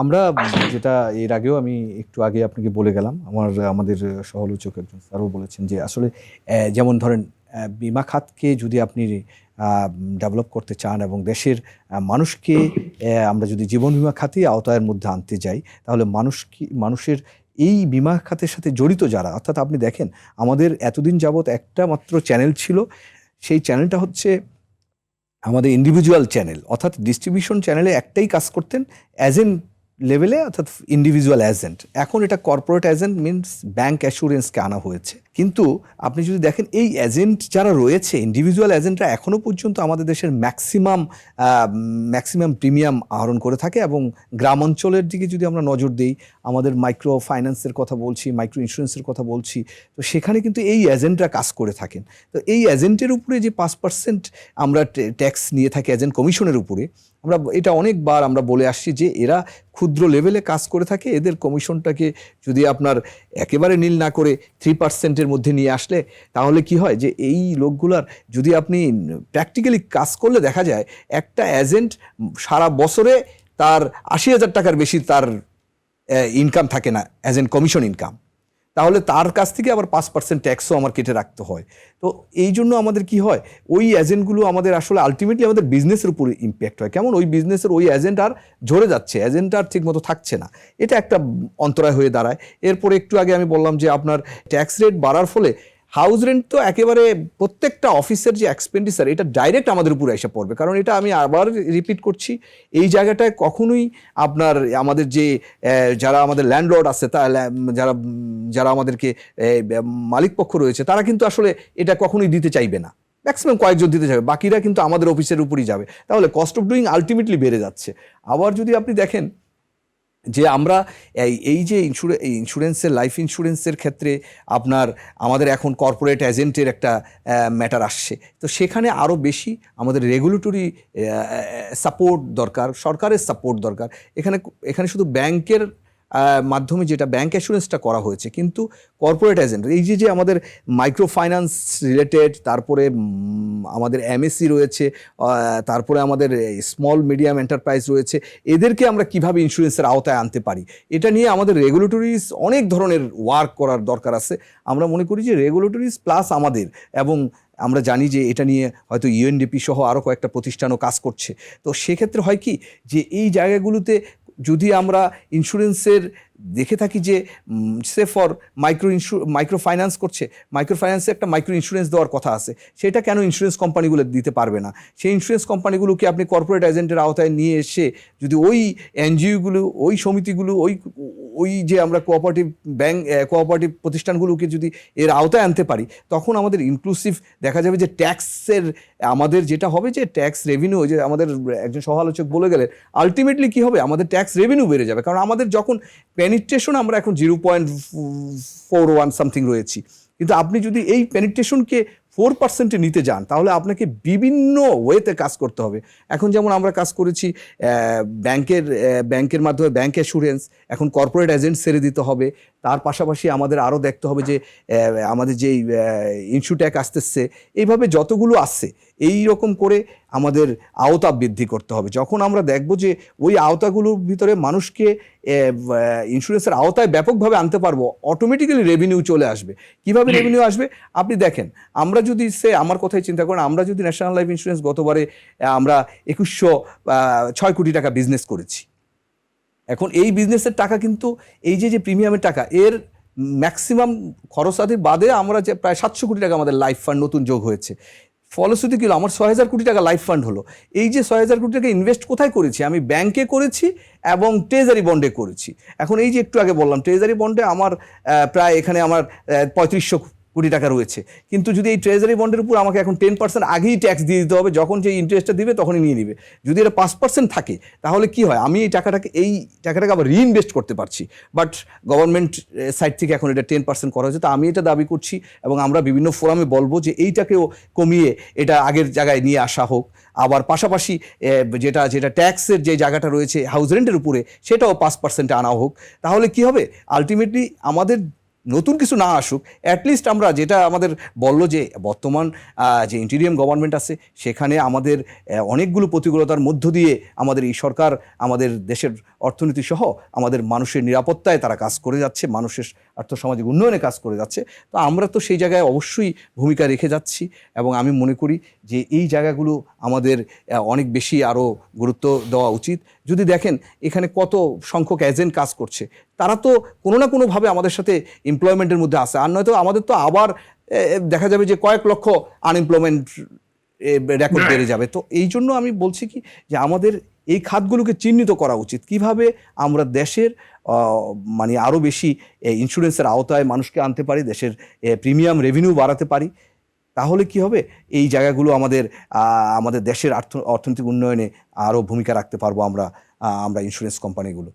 আমরা যেটা এর আগেও আমি একটু আগে আপনাকে বলে গেলাম, আমার, আমাদের সহলোচক একজন স্যারও বলেছেন যে আসলে যেমন ধরেন বিমা খাতকে যদি আপনি ডেভেলপ করতে চান এবং দেশের মানুষকে আমরা যদি জীবন বিমা খাতে আওতায়ের মধ্যে আনতে যাই, তাহলে মানুষ কি, মানুষের এই বিমা খাতের সাথে জড়িত যারা, অর্থাৎ আপনি দেখেন, আমাদের এতদিন যাবৎ একটা মাত্র চ্যানেল ছিল, সেই চ্যানেলটা হচ্ছে আমাদের ইন্ডিভিজুয়াল চ্যানেল, অর্থাৎ ডিস্ট্রিবিউশন চ্যানেলে একটাই কাজ করতেন এজেন্ট লেভেলে অর্থাৎ ইন্ডিভিজুয়াল এজেন্ট এখন এটা কর্পোরেট এজেন্ট মিনস ব্যাঙ্ক অ্যাসুরেন্সকে আনা হয়েছে। কিন্তু আপনি যদি দেখেন, এই এজেন্ট যারা রয়েছে ইন্ডিভিজুয়াল এজেন্টরা এখনও পর্যন্ত আমাদের দেশের ম্যাক্সিমাম ম্যাক্সিমাম প্রিমিয়াম আহরণ করে থাকে এবং গ্রাম অঞ্চলের দিকে যদি আমরা নজর দিই, আমাদের মাইক্রো ফাইন্যান্সের কথা বলছি মাইক্রো ইন্স্যুরেন্সের কথা বলছি, তো সেখানে কিন্তু এই এজেন্টরা কাজ করে থাকেন। তো এই এজেন্টের উপরে যে পাঁচ পার্সেন্ট আমরা ট্যাক্স নিয়ে থাকি এজেন্ট কমিশনের উপরে, আমরা এটা অনেকবার আমরা বলে আসছি যে এরা ক্ষুদ্র লেভেলে কাজ করে থাকে, এদের কমিশনটাকে যদি আপনার একেবারে নীল না করে থ্রি পার্সেন্টের মধ্যে নিয়ে আসলে তাহলে কি হয় যে এই লোকগুলার যদি আপনি প্র্যাকটিক্যালি কাজ করলে দেখা যায় একটা এজেন্ট সারা বছরে তার আশি হাজার টাকার বেশি তার ইনকাম থাকে না অ্যাজ এন কমিশন ইনকাম তাহলে তার কাছ থেকে আবার পাঁচ পার্সেন্ট ট্যাক্সও আমার কেটে রাখতে হয়। তো এই জন্য আমাদের কি হয়? ওই এজেন্টগুলো আমাদের আসলে আলটিমেটলি আমাদের বিজনেসের উপরে ইম্প্যাক্ট হয়। কেমন? ওই বিজনেসের ওই এজেন্ট আর ঝরে যাচ্ছে এজেন্ট আর ঠিকমতো থাকছে না। এটা একটা অন্তরায় হয়ে দাঁড়ায়। এরপর একটু আগে আমি বললাম যে আপনার ট্যাক্স রেট বাড়ার ফলে হাউস রেন্ট তো একেবারে প্রত্যেকটা অফিসের যে এক্সপেন্ডিচার এটা ডাইরেক্ট আমাদের উপরে এসে পড়বে। কারণ এটা আমি আবার রিপিট করছি, এই জায়গাটায় কখনোই আপনার আমাদের যে যারা আমাদের ল্যান্ডলর্ড আছে, তা যারা যারা আমাদেরকে মালিক পক্ষ রয়েছে, তারা কিন্তু আসলে এটা কখনোই দিতে চাইবে না। ম্যাক্সিমাম কয়েকজন দিতে যাবে বাকিরা কিন্তু আমাদের অফিসের উপরই যাবে। তাহলে কস্ট অফ ডুইং আলটিমেটলি বেড়ে যাচ্ছে। আবার যদি আপনি দেখেন যে আমরা এই যে ইন্স্যুরে ইন্স্যুরেন্সের লাইফ ইন্স্যুরেন্সের ক্ষেত্রে আপনার, আমাদের এখন কর্পোরেট এজেন্টের একটা ম্যাটার আসছে। তো সেখানে আরও বেশি আমাদের রেগুলেটরি সাপোর্ট দরকার, সরকারের সাপোর্ট দরকার। এখানে এখানে শুধু ব্যাংকের মাধ্যমে যেটা ব্যাংক অ্যাসুরেন্সটা করা হয়েছে, কিন্তু কর্পোরেট এজেন্ট এই যে যে আমাদের মাইক্রো ফাইন্যান্স রিলেটেড তারপরে আমাদের এমএসসি রয়েছে তারপরে আমাদের স্মল মিডিয়াম এন্টারপ্রাইজ রয়েছে, এদেরকে আমরা কীভাবে ইন্স্যুরেন্সের আওতায় আনতে পারি? এটা নিয়ে আমাদের রেগুলেটরিজ অনেক ধরনের ওয়ার্ক করার দরকার আছে। আমরা মনে করি যে রেগুলেটরিজ প্লাস আমাদের, এবং আমরা জানি যে এটা নিয়ে হয়তো ইউএনডিপি সহ আরও কয়েকটা প্রতিষ্ঠানও কাজ করছে। তো সেক্ষেত্রে হয় কি, যে এই জায়গাগুলোতে যদি আমরা ইন্স্যুরেন্সের দেখে থাকি যে সে ফর মাইক্রো ইন্স্যু মাইক্রো ফাইন্যান্স করছে মাইক্রো ফাইন্যান্সে একটা মাইক্রো ইন্স্যুরেন্স দেওয়ার কথা আছে। সেটা কেন ইন্স্যুরেন্স কোম্পানিগুলো দিতে পারবে না? সেই ইন্স্যুরেন্স কোম্পানিগুলোকে আপনি কর্পোরেট এজেন্টের আওতায় নিয়ে এসে যদি ওই এনজিওগুলো ওই সমিতিগুলো, ওই ওই যে আমরা কোঅপারেটিভ ব্যাংক কোঅপারেটিভ প্রতিষ্ঠানগুলোকে যদি এর আওতায় আনতে পারি, তখন আমাদের ইনক্লুসিভ দেখা যাবে যে ট্যাক্সের আমাদের যেটা হবে যে ট্যাক্স রেভিনিউ যে আমাদের একজন সহালোচক বলে গেলেন আলটিমেটলি কি হবে? আমাদের ট্যাক্স রেভিনিউ বেড়ে যাবে। কারণ আমাদের যখন পেনিট্রেশন আমরা এখন zero point four one something রয়েছি। কিন্তু আপনি যদি এই পেনিট্রেশনকে ফোর পার্সেন্টে নিতে যান, তাহলে আপনাকে বিভিন্ন ওয়েতে কাজ করতে হবে। এখন যেমন আমরা কাজ করেছি ব্যাংকের ব্যাংকের মাধ্যমে ব্যাংক অ্যাসুরেন্স এখন কর্পোরেট এজেন্ট ছেড়ে দিতে হবে তার পাশাপাশি আমাদের আরও দেখতে হবে যে আমাদের যেই ইনস্যুট্যাক আসতেছে এইভাবে যতগুলো আসছে এই রকম করে আমাদের আওতা বৃদ্ধি করতে হবে। যখন আমরা দেখব যে ওই আওতাগুলোর ভিতরে মানুষকে ইন্স্যুরেন্সের আওতায় ব্যাপকভাবে আনতে পারব অটোমেটিক্যালি রেভিনিউ চলে আসবে। কীভাবে রেভিনিউ আসবে? আপনি দেখেন আমরা যদি সে আমার কথাই চিন্তা করেন আমরা যদি ন্যাশনাল লাইফ ইন্স্যুরেন্স গতবারে আমরা একুশশো ছয় কোটি টাকা বিজনেস করেছি। এখন এই বিজনেসের টাকা কিন্তু এই যে যে প্রিমিয়ামের টাকা, এর ম্যাক্সিমাম খরচাদি বাদে আমরা যে প্রায় সাতশো কোটি টাকা আমাদের লাইফ ফান্ড নতুন যোগ হয়েছে। ফলশ্রুতি কি হলো? আমার ছয় হাজার কোটি টাকা লাইফ ফান্ড হলো। এই যে ছয় হাজার কোটি টাকা ইনভেস্ট কোথায় করেছি? আমি ব্যাংকে করেছি এবং ট্রেজারি বন্ডে করেছি। এখন এই যে একটু আগে বললাম ট্রেজারি বন্ডে আমার প্রায় এখানে আমার পঁয়ত্রিশশো কোটি টাকা রয়েছে। কিন্তু যদি এই ট্রেজারি বন্ডের উপর আমাকে এখন টেন পার্সেন্ট আগেই ট্যাক্স দিয়ে দিতে হবে, যখন যে ইন্টারেস্টটা দিবে তখনই নিয়ে নিবে। যদি এটা পাঁচ পার্সেন্ট থাকে, তাহলে কি হয়? আমি এই টাকাটাকে এই টাকাটাকে আবার রিইনভেস্ট করতে পারছি। বাট গভর্নমেন্ট সাইড থেকে এখন এটা টেন পার্সেন্ট করা হয়েছে। তো আমি এটা দাবি করছি এবং আমরা বিভিন্ন ফোরামে বলব যে এইটাকেও কমিয়ে এটা আগের জায়গায় নিয়ে আসা হোক। আবার পাশাপাশি যেটা যেটা ট্যাক্সের যে জায়গাটা রয়েছে হাউস রেন্টের উপরে, সেটাও পাঁচ পার্সেন্টে আনা হোক। তাহলে কি হবে? আলটিমেটলি আমাদের নতুন কিছু না আসুক অ্যাটলিস্ট আমরা যেটা আমাদের বলল যে বর্তমান যে ইন্টিরিয়াম গভর্নমেন্ট আছে, সেখানে আমাদের অনেকগুলো প্রতিকূলতার মধ্য দিয়ে আমাদের এই সরকার, আমাদের দেশের অর্থনীতি সহ আমাদের মানুষের নিরাপত্তায় তারা কাজ করে যাচ্ছে, মানুষের আর্থসামাজিক উন্নয়নে কাজ করে যাচ্ছে। তো আমরা তো সেই জায়গায় অবশ্যই ভূমিকা রেখে যাচ্ছি এবং আমি মনে করি যে এই জায়গাগুলো আমাদের অনেক বেশি আরও গুরুত্ব দেওয়া উচিত। যদি দেখেন, এখানে কত সংখ্যক এজেন্ট কাজ করছে তারা তো কোনো না কোনোভাবে আমাদের সাথে এমপ্লয়মেন্টের মধ্যে আসে আর নয়তো আমাদের তো আবার দেখা যাবে যে কয়েক লক্ষ আনএমপ্লয়মেন্ট রেকর্ড বেড়ে যাবে। তো এই জন্য আমি বলছি কি, যে আমাদের এই খাতগুলোকে চিহ্নিত করা উচিত। কীভাবে আমরা দেশের মানে আরও বেশি ইন্স্যুরেন্সের আওতায় মানুষকে আনতে পারি, দেশের প্রিমিয়াম রেভিনিউ বাড়াতে পারি, তাহলে কি হবে? এই জায়গাগুলো আমাদের আমাদের দেশের অর্থ অর্থনৈতিক উন্নয়নে আরও ভূমিকা রাখতে পারব আমরা আমরা ইন্স্যুরেন্স কোম্পানিগুলো